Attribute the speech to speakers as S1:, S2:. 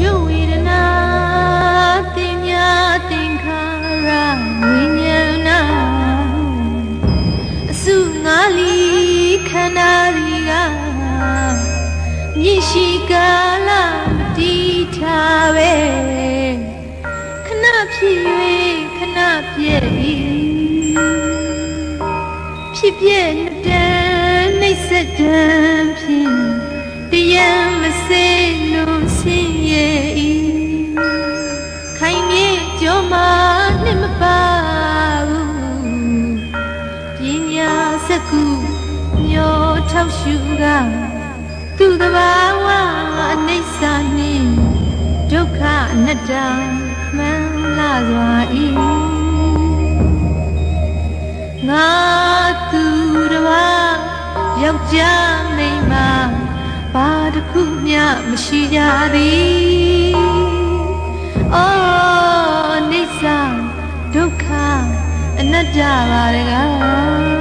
S1: ရဝိညာဏနာအစုငါလီခန္ဓာရီကမြင့်ရှိကာလတည်ထားပဲခဏဖြစ်၍ခဏပြည့်၏ဖြစ်ပြည့်နှစ်တန်းနှိမ့်ဆက်တန်း ကြောမှာနှစ်မပါဘူးပညာစကုညောထောက်ရှုကသူတဘာဝအနိစ္စနှင့်ဒုက္ခအနတ္တမှန်လာစွာဤငါသူတဘာယောက်ျားမိန်းမဘာတစ်ခုမျှမရှိကြသည် ကြပါရကား